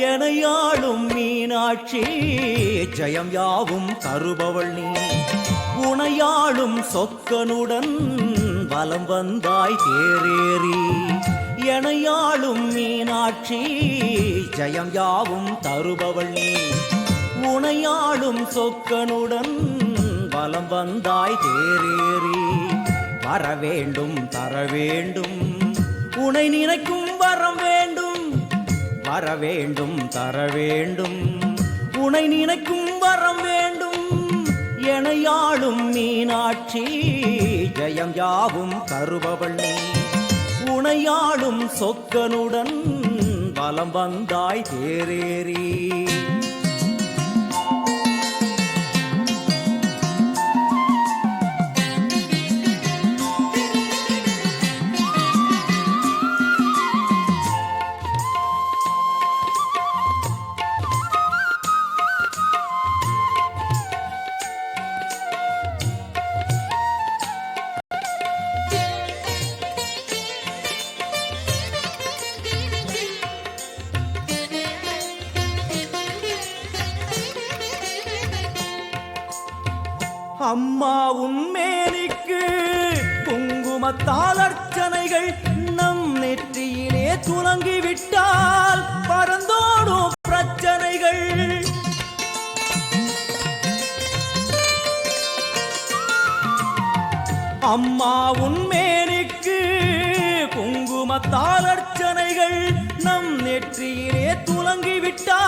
எனையாளும் மீனாட்சி. ஜெயம் யாவும் தருபவள் நீ. உனையாளும் சொக்கனுடன் வலம் வந்தாய் தேரேறி. எனையாளும் மீனாட்சி ஜெயம் யாவும் தருபவள் நீ. உனையாளும் சொக்கனுடன் வலம் வந்தாய் தேரேறி. வர வேண்டும் தர வேண்டும் உனை நினைக்கும் வரம் வேண்டும் வர வேண்டும் தர வேண்டும் உனை நினைக்கும் வரம் வேண்டும். எனையாளும் மீனாட்சி ஜெயம் யாவும் தருபவள் நீ. உனையாளும் சொக்கனுடன் பலம் வந்தாய் தேரேறி. அம்மா உண்மேனிக்கு குங்குமத்தால் அர்ச்சனைகள் நம் நெற்றியிலே துலங்கிவிட்டால் பறந்தோடும் பிரச்சனைகள். அம்மா உண்மேனிக்கு குங்குமத்தால் அர்ச்சனைகள் நம் நெற்றியிலே துலங்கிவிட்டால்